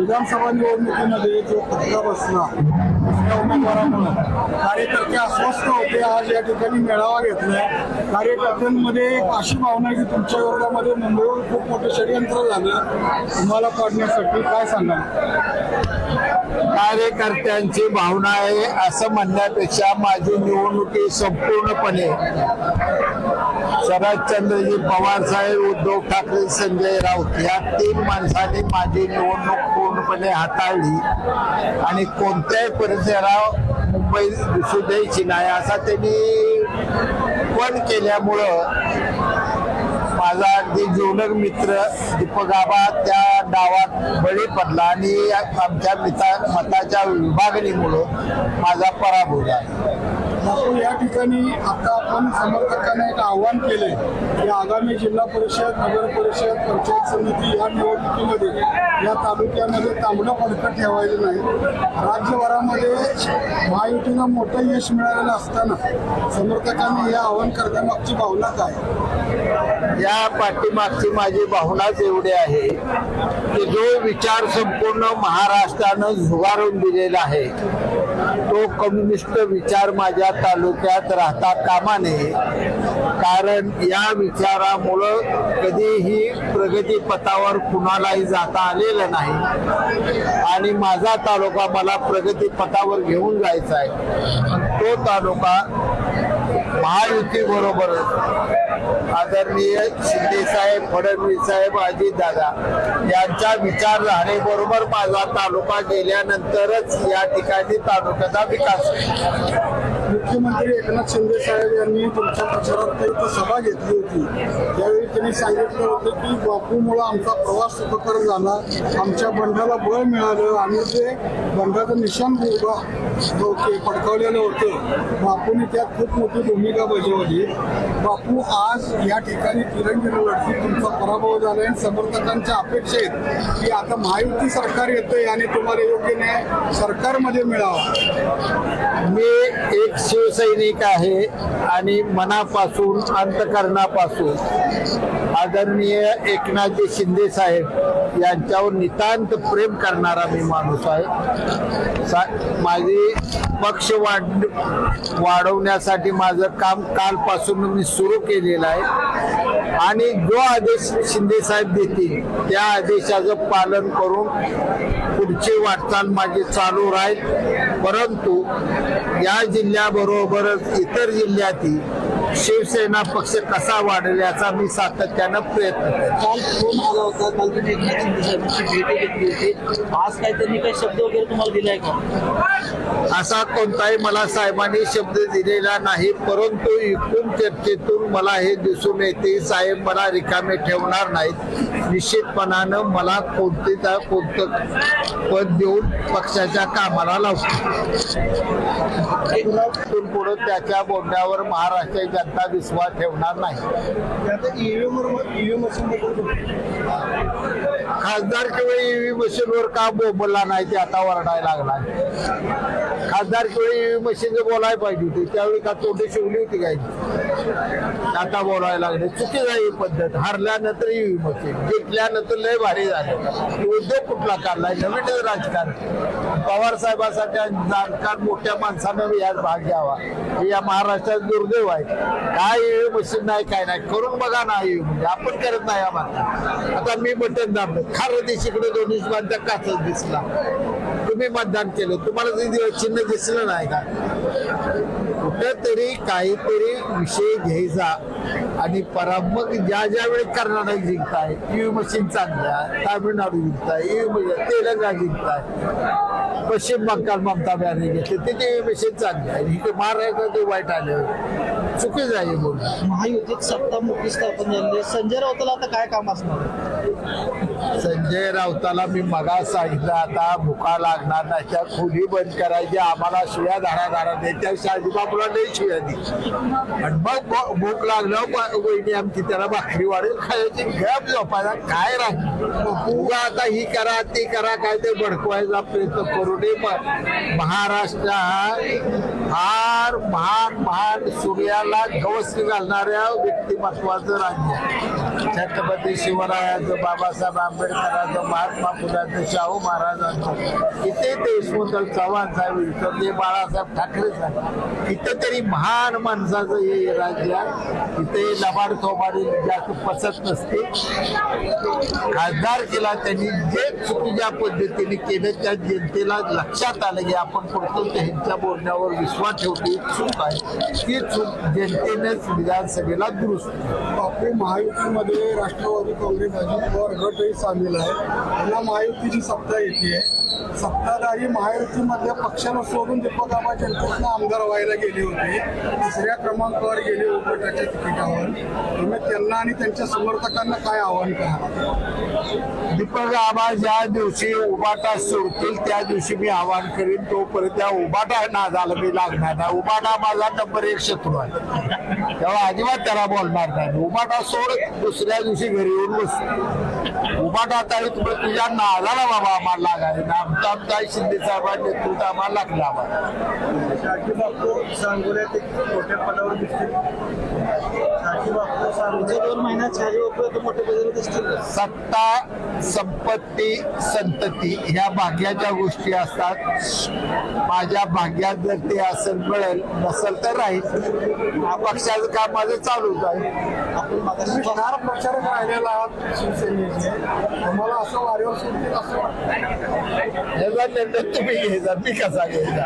विधानसभा निवडणुकीमध्ये जो फटका बसला दुसऱ्या उमेदवारामुळे कार्यकर्ते अस्वस्थ होते. आज या ठिकाणी मेळावा घेतलाय. कार्यकर्त्यांमध्ये एक अशी भावना आहे की तुमच्या विरोधामध्ये मुंबईवर खूप मोठं षडयंत्र झालं. तुम्हाला पाडण्यासाठी काय सांगाल? कार्यकर्त्यांची भावना आहे असं म्हणण्यापेक्षा माझी निवडणुकी संपूर्णपणे शरदचंद्रजी पवार साहेब उद्धव ठाकरे संजय राऊत या तीन माणसांनी माझी निवडणूक पूर्णपणे हाताळली. आणि कोणत्याही परिसरात मुंबई दिसू द्यायची नाही असा त्यांनी पण केल्यामुळं माझा अगदी जीवलग मित्र दीपक आबा त्या डावात बळी पडला आणि आमच्या मिता मताच्या विभागणीमुळं माझा पराभव झाला. या ठिकाणी आता आपण समर्थकांना एक आव्हान केले की आगामी जिल्हा परिषद नगर परिषद पंचायत समिती या निवडणुकीमध्ये या तालुक्यामध्ये तांबडं पडकं ठेवायचं नाही. राज्यभरामध्ये महायुतीला मोठं यश मिळालेलं असताना समर्थकांनी हे आव्हान करण्यामागची भावना काय? या पाठीमागची माझी भावनाच एवढी आहे की जो विचार संपूर्ण महाराष्ट्रानं झुगारून दिलेला आहे तो कम्युनिस्ट विचार माझ्या तालुक्यात राहता कामा नये कारण या विचारामुळं कधीही प्रगती पथावर कुणालाही जाता आलेलं नाही. आणि माझा तालुका मला प्रगती पथावर घेऊन जायचा आहे. तो तालुका महायुती बरोबर आदरणीय शिंदे साहेब फडणवीस साहेब अजितदादा दादा यांच्या विचारधारेबरोबर माझा तालुका गेल्यानंतरच या ठिकाणी तालुक्याचा विकास होईल. मुख्यमंत्री एकनाथ शिंदे साहेब यांनी तुमच्या प्रचारात इथं सभा घेतली होती. त्यावेळी त्यांनी सांगितलं होतं की बापूमुळं आमचा प्रवास सुखकर झाला. आमच्या बंडाला बळ मिळालं आणि ते बंडाचं निशाण उभा ओके फडकावलेलं होतं. बापूने त्यात खूप मोठी भूमिका बजावली. बापू आज या ठिकाणी तिरंगी लढतीत तुमचा पराभव झाला आणि समर्थकांच्या अपेक्षा आहेत की आता महायुती सरकार येतंय आणि तुम्हाला योग्य न्याय सरकारमध्ये मिळावा. मी एक शिवसैनिक आहे आणि मनापासून अंतकरणापासून आदरणीय एकनाथजी शिंदे साहेब यांच्यावर नितांत प्रेम करणारा मी माणूस आहे. सा माझी पक्ष वाढ वाढवण्यासाठी माझं काम कालपासून मी सुरू केलेलं आहे. आणि जो आदेश शिंदे साहेब देतील त्या आदेशाचं पालन करून पुढची वाटचाल माझी चालू राहील. परंतु या जिल्ह्याबरोबरच इतर जिल्ह्यातील शिवसेना पक्ष कसा वाढेल याचा मी सातत्यानं प्रयत्न काल फोन आला होता काल तुम्ही एकनाथ शिंदे साहेबांची भेट घेतली होती. आज काय त्यांनी काही शब्द वगैरे तुम्हाला दिलाय का? असा कोणताही मला साहेबांनी शब्द दिलेला नाही परंतु एकूण चर्चेतून मला हे दिसून येते साहेब मला रिकामे ठेवणार नाहीत. निश्चितपणानं मला कोणते कोणतं पद देऊन पक्षाच्या कामाला लावतो पुढे त्याच्या बोलण्यावर महाराष्ट्राची जनता विश्वास ठेवणार नाही. ईव्हीएम ईव्हीएम मशीन खासदार किंवा ईव्ही मशीनवर का बोलला नाही ते आता वरडायला लागला खासदार किंवा ईव्ही मशीन बोलायला पाहिजे होती. त्यावेळी का तोंडी शिवली होती काय? आता बोलायला लागले. चुकीच आहे ही पद्धत. हारल्यानंतर ईव्ही मशीन जिंकल्यानंतर लय भारी झालं. उद्योग कुठला काढलाय? नवीन राजकारण. पवार साहेबांसारख्या जाणकार मोठ्या माणसानं यात भाग घ्यावा. हे या महाराष्ट्रात दुर्दैव आहे. काय मशीन नाही काय नाही. करून बघा ना म्हणजे आपण करत नाही आम्हाला. आता मी बटन दाबलं खरं दिशीकडे दोन्ही बांधता काचच दिसला. तुम्ही मतदान केलं. तुम्हाला ते चिन्ह दिसलं नाही का? कुठंतरी काहीतरी विषय घ्यायचा आणि परामग ज्या ज्या वेळी कर्नाटक जिंकताय ईव्ही मशीन चांगल्या तामिळनाडू जिंकताय ईव्ही म्हणजे तेलंगणा जिंकताय. पश्चिम बंगाल ममता बॅनर्जी घेतले तिथे ईव्ही मशीन चांगली आहे. इथे महाराष्ट्रात वाईट आलं. चुकीच आहे बोलणं. महायुतीत सत्ता मोठी स्थापन झाली संजय राऊतला आता काय काम असणार? संजय राऊताला मी मगा सांगितलं आता भुका लागणार नाही. त्या खोली बंद करायची आम्हाला शिव्या धारा धारा नाही त्या शाजीबाबूला नाही शिव्या दि आणि मग भ- भूक लागलं वहिनी आमची त्याला भाकरी वाढेल खायची गप झोपायला काय राहील उगा आता ही करा ती करा काय ते भडकवायचा प्रयत्न करू नये. पण महाराष्ट्र हा फार महान महान सूर्याला गवसणी घालणाऱ्या व्यक्तिमत्वाचं राज्य आहे. छत्रपती शिवरायाचं बाबासाहेब आंबेडकरांचं महात्मा फुलाचं शाहू महाराजांचं इथे देशमुख चव्हाण साहेब इथे बाळासाहेब ठाकरे साहेब कितीतरी महान माणसाचं हे राज्य आहे. इथे लबाड थोबाडी जास्त पसत नसते. खासदार केला त्यांनी जे चुकीच्या पद्धतीने केलं त्या जनतेला लक्षात आलं की आपण फक्त त्यांच्या बोलण्यावर विश्वास ठेवतो चूक आहे. ती चूक जनतेनेच विधानसभेला दुरुस्त महायुती राष्ट्रवादी काँग्रेस अजित पवार गटही सामील आहे. त्यांना महायुतीची सत्ता येते. आहे सत्ताधारी महायुतीमधल्या पक्षाला सोडून दीपक आबा जनतेतनं आमदार व्हायला गेले होते. दुसऱ्या क्रमांकावर गेले उपगटाच्या तिकिटावर. तुम्ही त्यांना आणि त्यांच्या समर्थकांना काय आव्हान करा दीपक आबा ज्या दिवशी उबाटा सोडतील त्या दिवशी मी आवाहन करीन. तोपर्यंत त्या उबाटा नादाला मी लागणार नाही. उबाटा माझा नंबर एक शत्रू आहे. तेव्हा अजिबात त्याला बोलणार नाही. उबाटा सोड दुसऱ्या दिवशी घरी येऊन बस. उबाटा तरी तुम्ही तुझ्या नादाला बाबा आम्हाला लागायला ना आमचा आमचा शिंदे साहेबांनी नेतृत्व आम्हाला लागला आम्हाला. शाजी बापू मोठ्या पदावर दोन महिन्यात शहाजी बापू मोठे बदल दिसतील का? सत्ता संपत्ती संतती ह्या भाग्याच्या गोष्टी असतात. माझ्या भाग्यात जर ते असेल मिळेल नसेल तर राहील. हा पक्षाचं काम माझं चालूच आहे. आपण स्टार प्रचारक राहिलेला आहात शिवसेनेचे. तुम्हाला असं वाऱ्यावर असं वाटतं. याचा निर्णय तुम्ही घ्यायचा मी कसा घ्यायचा?